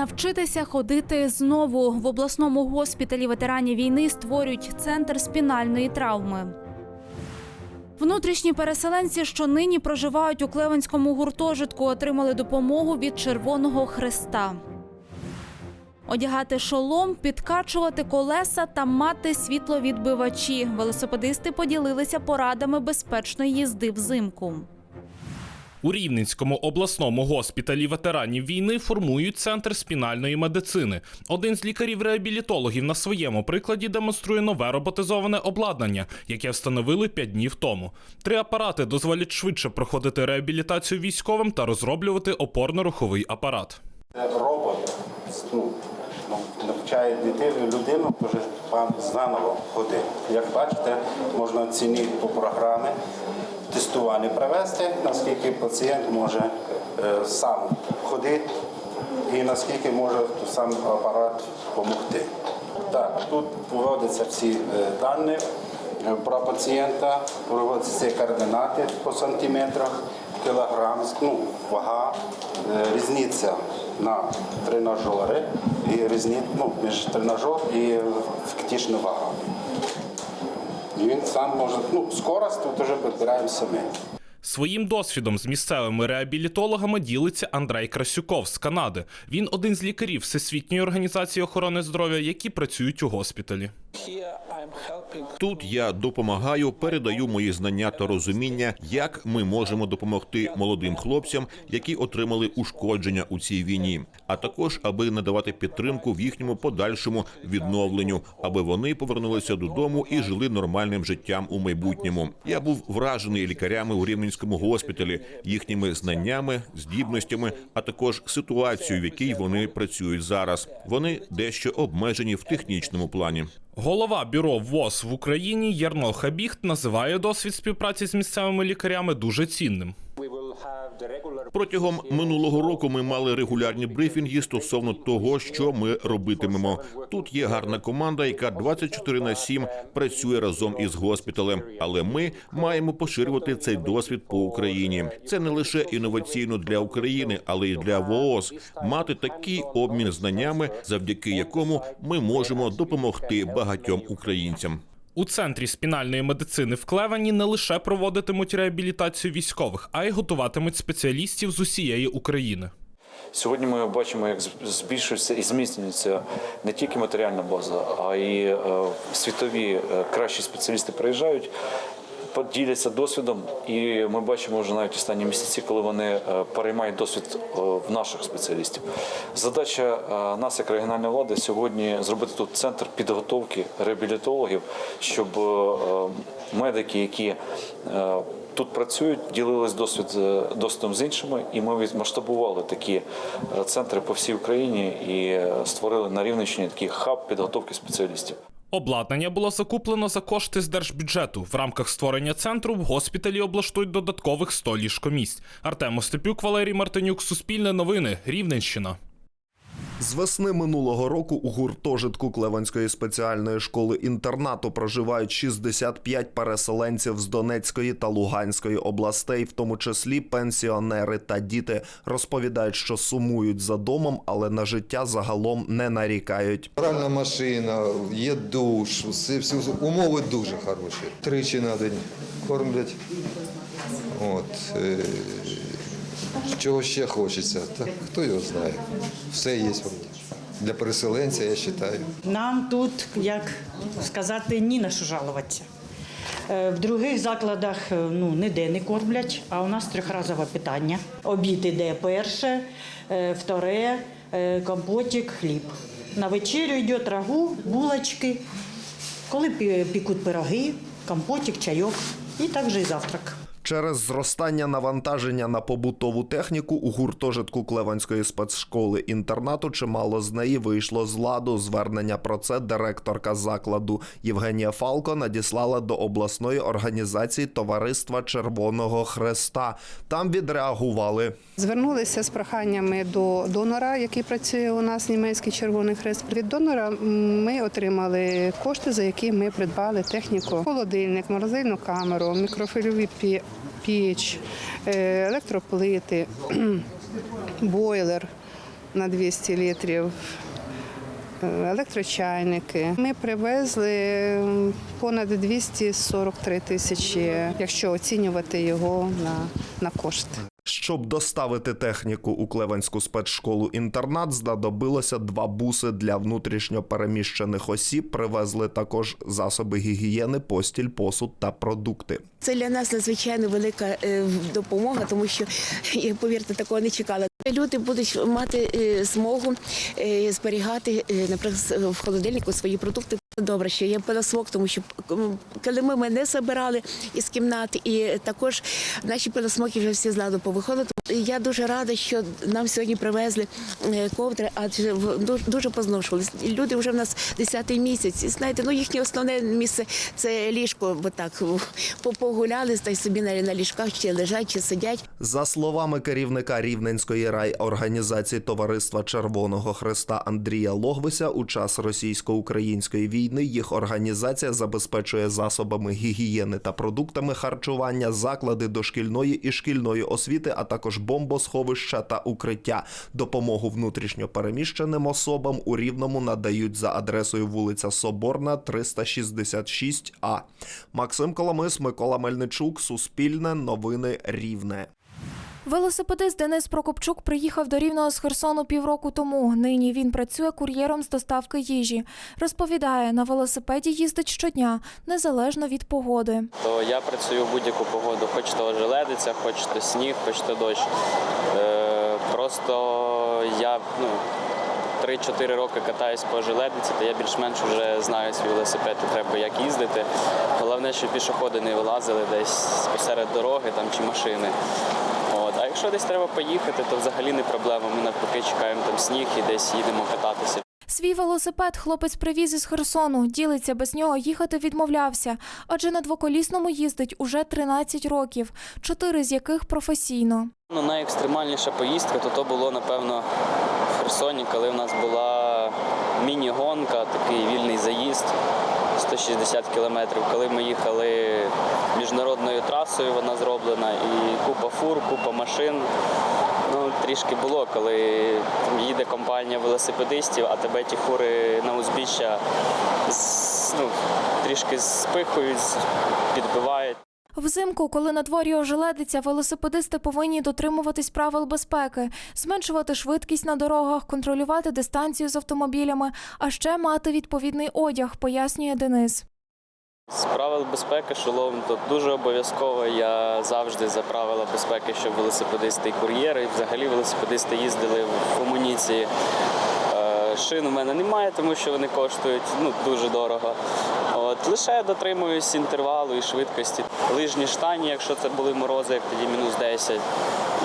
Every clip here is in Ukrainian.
Навчитися ходити знову в обласному госпіталі ветеранів війни створюють центр спінальної травми. Внутрішні переселенці, що нині проживають у Клевенському гуртожитку, отримали допомогу від Червоного Хреста. Одягати шолом, підкачувати колеса та мати світловідбивачі. Велосипедисти поділилися порадами безпечної їзди взимку. У Рівненському обласному госпіталі ветеранів війни формують центр спінальної медицини. Один з лікарів-реабілітологів на своєму прикладі демонструє нове роботизоване обладнання, яке встановили 5 днів тому. Три апарати дозволять швидше проходити реабілітацію військовим та розроблювати опорно-руховий апарат. Робот ну, ну, навчає дитину, людину вже вам заново ходити. Як бачите, можна ціні по програмі тестування провести, наскільки пацієнт може е, сам ходити і наскільки може сам апарат допомогти. Так, тут вводяться всі е, дані е, про пацієнта, проводяться координати по сантиметрах, кілограм, ну, вага, різниця на тренажери і різниця ну, між тренажер і фактична вага. І він сам може, ну, скорость тут вже підбираємо самі. Своїм досвідом з місцевими реабілітологами ділиться Андрей Красюков з Канади. Він один з лікарів Всесвітньої організації охорони здоров'я, які працюють у госпіталі. Тут я допомагаю, передаю мої знання та розуміння, як ми можемо допомогти молодим хлопцям, які отримали ушкодження у цій війні, а також аби надавати підтримку в їхньому подальшому відновленню, аби вони повернулися додому і жили нормальним життям у майбутньому. Я був вражений лікарями у Рівненському госпіталі, їхніми знаннями, здібностями, а також ситуацією, в якій вони працюють зараз. Вони дещо обмежені в технічному плані. Голова бюро ВОЗ в Україні Ярно Хабіхт називає досвід співпраці з місцевими лікарями дуже цінним. Протягом минулого року ми мали регулярні брифінги стосовно того, що ми робитимемо. Тут є гарна команда, яка 24 на 7 працює разом із госпіталем. Але ми маємо поширювати цей досвід по Україні. Це не лише інноваційно для України, але й для ВООЗ. Мати такий обмін знаннями, завдяки якому ми можемо допомогти багатьом українцям. У центрі спінальної медицини в Клевені не лише проводитимуть реабілітацію військових, а й готуватимуть спеціалістів з усієї України. Сьогодні ми бачимо, як збільшується і зміцнюється не тільки матеріальна база, а й е, світові е, кращі спеціалісти приїжджають, поділяться досвідом, і ми бачимо вже навіть останні місяці, коли вони е, переймають досвід е, в наших спеціалістів. Задача е, нас, як регіональної влади, сьогодні зробити тут центр підготовки реабілітологів, щоб медики, які тут працюють, ділились досвід досвідом з іншими, і ми відмасштабували такі центри по всій Україні і створили на Рівненщині такий хаб підготовки спеціалістів. Обладнання було закуплено за кошти з держбюджету. В рамках створення центру в госпіталі облаштують додаткових 100 ліжкомісць. Артем Остепюк, Валерій Мартинюк, Суспільне новини, Рівненщина. З весни минулого року у гуртожитку Клеванської спеціальної школи інтернату проживають 65 переселенців з Донецької та Луганської областей, в тому числі пенсіонери та діти. Розповідають, що сумують за домом, але на життя загалом не нарікають. Пральна машина, є душ, всі, всі умови дуже хороші. Тричі на день кормлять. От, е, чого ще хочеться, так хто його знає. Все є. Для переселенця, я вважаю. Нам тут, як сказати, ні на що жалуватися. Е, В других закладах е, ну, ніде не кормлять, а у нас трьохразове питання. Обід іде перше, е, вторе, компотик, хліб. На вечерю йде рагу, булочки. Коли пікуть пироги, компотик, чайок і також і завтрак. Через зростання навантаження на побутову техніку у гуртожитку Клеванської спецшколи інтернату чимало з неї вийшло з ладу. Звернення про це директорка закладу Євгенія Фалко надіслала до обласної організації Товариства Червоного Хреста. Там відреагували. Звернулися з проханнями до донора, який працює у нас німецький Червоний Хрест. Від донора ми отримали кошти, за які ми придбали техніку: холодильник, морозильну камеру, мікрофильові піч, е, електроплити, бойлер. на 200 літрів. е, Електрочайники. Ми привезли понад 243 тисячі, якщо оцінювати його на, на кошти. Щоб доставити техніку у Клеванську спецшколу-інтернат, знадобилося два буси для внутрішньопереміщених осіб. Привезли також засоби гігієни, постіль, посуд та продукти. Це для нас надзвичайно велика е, допомога, тому що повірте, такого не чекала. Люди будуть мати е, змогу е, зберігати, наприклад, в холодильнику свої продукти. Добре, що є пилосмок, тому що килими ми не забирали із кімнат, і також наші пилосмоки вже всі з ладу повиходили. Я дуже рада, що нам сьогодні привезли е, ковдри, адже дуже позношувалися. Люди вже в нас 10-й місяць. І знаєте, ну їхнє основне місце це ліжко, бо так по- погуляли, та й собі на, ліжках чи лежать, чи сидять. За словами керівника Рівненської райорганізації Товариства Червоного Христа Андрія Логвися, у час російсько-української війни їх організація забезпечує засобами гігієни та продуктами харчування, заклади дошкільної і шкільної освіти, а також бомбосховища та укриття. Допомогу внутрішньо переміщеним особам у Рівному надають за адресою вулиця Соборна, 366А. Максим Коломис, Микола Мельничук, Суспільне, Новини Рівне. Велосипедист Денис Прокопчук приїхав до Рівного з Херсону півроку тому. Нині він працює кур'єром з доставки їжі. Розповідає, на велосипеді їздить щодня, незалежно від погоди. то я працюю в будь-яку погоду, хоч то желедиця, хоч то сніг, хоч то дощ. Е, просто я ну, 3-4 роки катаюсь по желедиці, то я більш-менш вже знаю свій велосипед і треба як їздити. Головне, щоб пішоходи не вилазили десь посеред дороги там, чи машини. Якщо десь треба поїхати, то взагалі не проблема. Ми навпаки чекаємо там сніг і десь їдемо кататися. Свій велосипед хлопець привіз із Херсону. Ділиться, без нього їхати відмовлявся, адже на двоколісному їздить уже 13 років, чотири з яких професійно. Ну, найекстремальніша поїздка то, то було, напевно, в Херсоні, коли в нас була міні-гонка, такий вільний заїзд 160 кілометрів. Коли ми їхали міжнародною трасою, вона зроблена, і купа фур, купа машин. Ну, трішки було, коли їде компанія велосипедистів, а тебе ті фури на узбіччя ну, трішки спихують, підбивають. Взимку, коли на дворі ожеледиться, велосипедисти повинні дотримуватись правил безпеки, зменшувати швидкість на дорогах, контролювати дистанцію з автомобілями, а ще мати відповідний одяг, пояснює Денис. З правил безпеки шолом тут дуже обов'язково. Я завжди за правила безпеки, щоб велосипедисти і кур'єри, і взагалі велосипедисти їздили в амуніції. Шин у мене немає, тому що вони коштують ну, дуже дорого. От, лише дотримуюсь інтервалу і швидкості. Лижні штані, якщо це були морози, як тоді мінус 10.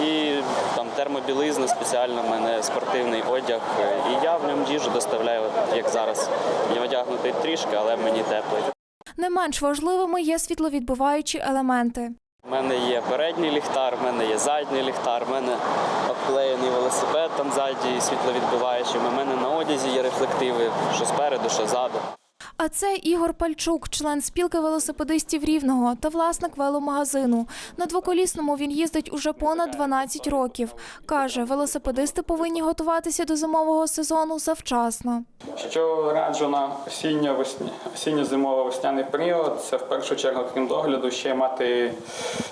І там термобілизна спеціально в мене спортивний одяг. І я в ньому їжу доставляю, от як зараз. Я одягнутий трішки, але мені тепло. Не менш важливими є світловідбиваючі елементи. У мене є передній ліхтар, в мене є задній ліхтар, в мене обклеєний велосипед там ззаді світловідбиваючим. У мене на одязі є рефлективи, що спереду, що ззаду. А це Ігор Пальчук, член спілки велосипедистів Рівного та власник веломагазину. На двоколісному він їздить уже понад 12 років. Каже, велосипедисти повинні готуватися до зимового сезону завчасно. Що раджу на осінньо осінньо-зимово-весняний період, це в першу чергу, крім догляду, ще мати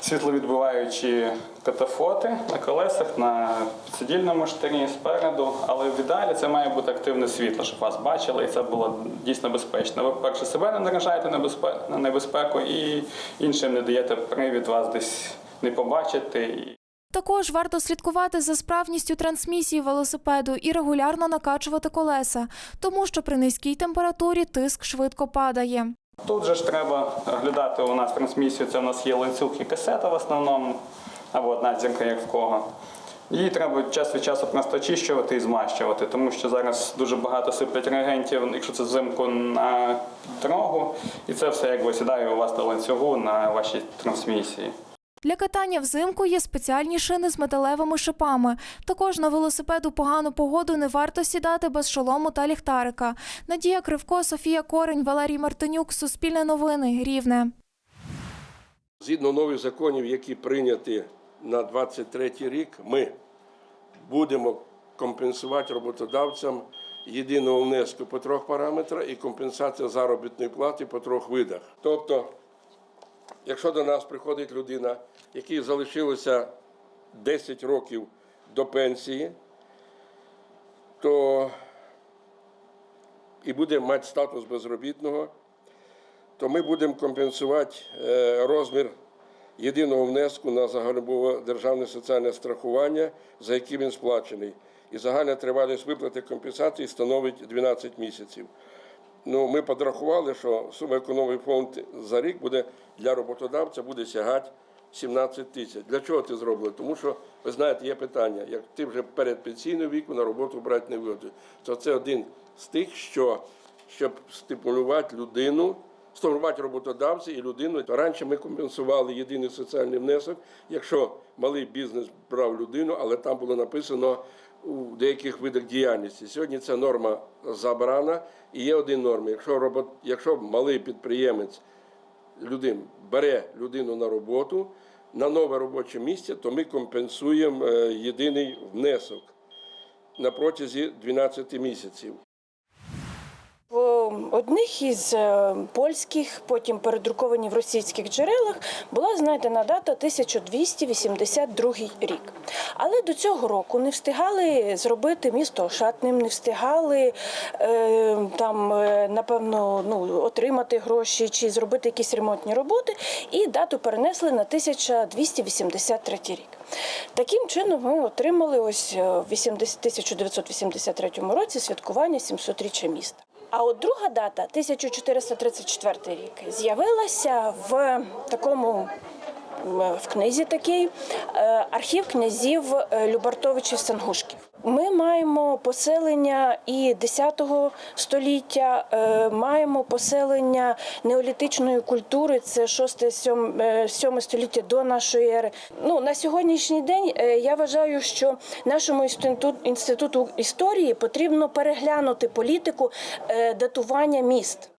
світловідбиваючі катафоти на колесах, на сидільному штирі спереду. Але в ідеалі це має бути активне світло, щоб вас бачили, і це було дійсно безпечно. Ви, по-перше, себе не наражаєте на на небезпеку і іншим не даєте привід вас десь не побачити. Також варто слідкувати за справністю трансмісії велосипеду і регулярно накачувати колеса, тому що при низькій температурі тиск швидко падає. Тут же ж треба оглядати у нас трансмісію. Це у нас є ланцюг і касета в основному, або одна зірка, як в кого. Її треба час від часу просто очищувати і змащувати, тому що зараз дуже багато сиплять реагентів, якщо це взимку на дорогу, і це все якби сідає у вас на ланцюгу на вашій трансмісії. Для катання взимку є спеціальні шини з металевими шипами. Також на велосипед у погану погоду не варто сідати без шолому та ліхтарика. Надія Кривко, Софія Корень, Валерій Мартинюк, Суспільне новини, Рівне. Згідно нових законів, які прийняті на 23 рік, ми будемо компенсувати роботодавцям єдиного внеску по трьох параметрах і компенсація заробітної плати по трьох видах. Тобто, якщо до нас приходить людина, якій залишилося 10 років до пенсії, то і буде мати статус безробітного, то ми будемо компенсувати е, розмір єдиного внеску на загальнобове державне соціальне страхування, за який він сплачений. І загальна тривалість виплати компенсації становить 12 місяців. Ну, ми подрахували, що сума економії фонд за рік буде для роботодавця буде сягати 17 тисяч. Для чого це зробили? Тому що, ви знаєте, є питання, як ти вже перед пенсійним віку на роботу брати не вийде. То це один з тих, що щоб стимулювати людину, стимулювати роботодавця і людину. Раніше ми компенсували єдиний соціальний внесок, якщо малий бізнес брав людину, але там було написано у деяких видах діяльності. Сьогодні ця норма забрана і є один норм. Якщо робот, якщо малий підприємець людин бере людину на роботу на нове робоче місце, то ми компенсуємо е, єдиний внесок на протязі 12 місяців. Одних із е, польських, потім передруковані в російських джерелах, була знайдена дата 1282 рік. Але до цього року не встигали зробити місто ошатним, не встигали е, там, е, напевно, ну, отримати гроші чи зробити якісь ремонтні роботи, і дату перенесли на 1283 рік. Таким чином ми отримали ось в 80 1983 році святкування 700-річчя міста. А от друга дата, 1434 рік, з'явилася в такому в книзі такий е, архів князів е, Любартовичів Сангушків. Ми маємо поселення і 10 століття, е, маємо поселення неолітичної культури, це 6-7 століття до нашої ери. Ну, на сьогоднішній день я вважаю, що нашому інституту, історії потрібно переглянути політику датування міст.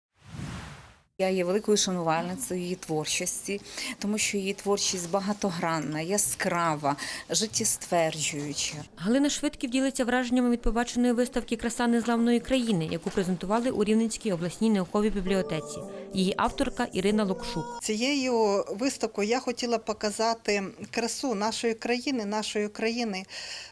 Я є великою шанувальницею її творчості, тому що її творчість багатогранна, яскрава, життєстверджуюча. Галина Швидків ділиться враженнями від побаченої виставки Краса незламної країни, яку презентували у Рівненській обласній науковій бібліотеці. Її авторка Ірина Локшук. Цією виставкою я хотіла показати красу нашої країни, нашої країни.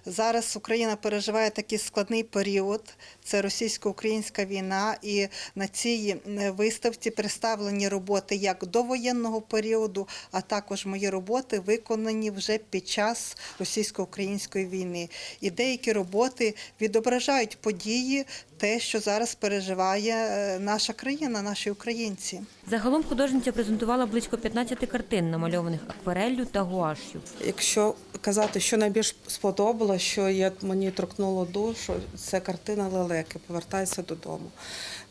Зараз Україна переживає такий складний період. Це російсько-українська війна, і на цій е, виставці представлені роботи як довоєнного періоду, а також мої роботи виконані вже під час російсько-української війни. І деякі роботи відображають події, те, що зараз переживає е, наша країна, наші українці. Загалом художниця презентувала близько 15 картин, намальованих аквареллю та гуаш'ю. Якщо казати, що найбільш сподобалося, що я, мені торкнуло душу, це картина лелеки Повертайся додому.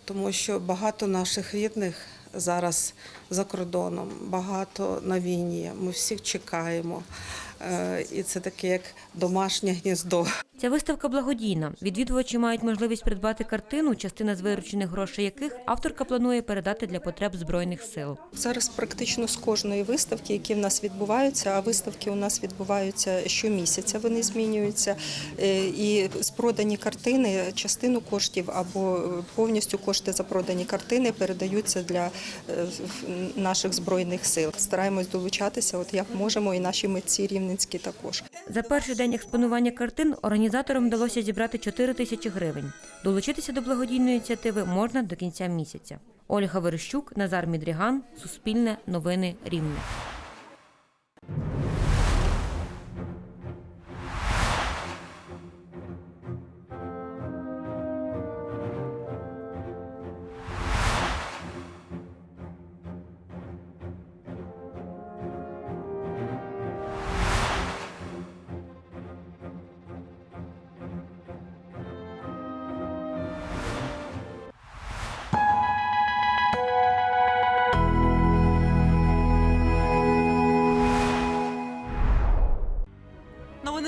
Тому що багато наших рідних зараз за кордоном, багато на війні. Ми всіх чекаємо. Е, І це таке як домашнє гніздо. Ця виставка благодійна. Відвідувачі мають можливість придбати картину, частина з виручених грошей яких авторка планує передати для потреб збройних сил. Зараз практично з кожної виставки, які в нас відбуваються, а виставки у нас відбуваються щомісяця, вони змінюються. Е, І з продані картини частину коштів або повністю кошти за продані картини передаються для е, наших збройних сил. Стараємось долучатися, от як можемо, і наші митці рівненські також. За перший день експонування картин організаторам вдалося зібрати 4 тисячі гривень. Долучитися до благодійної ініціативи можна до кінця місяця. Ольга Верещук, Назар Мідріган, Суспільне, Новини Рівне.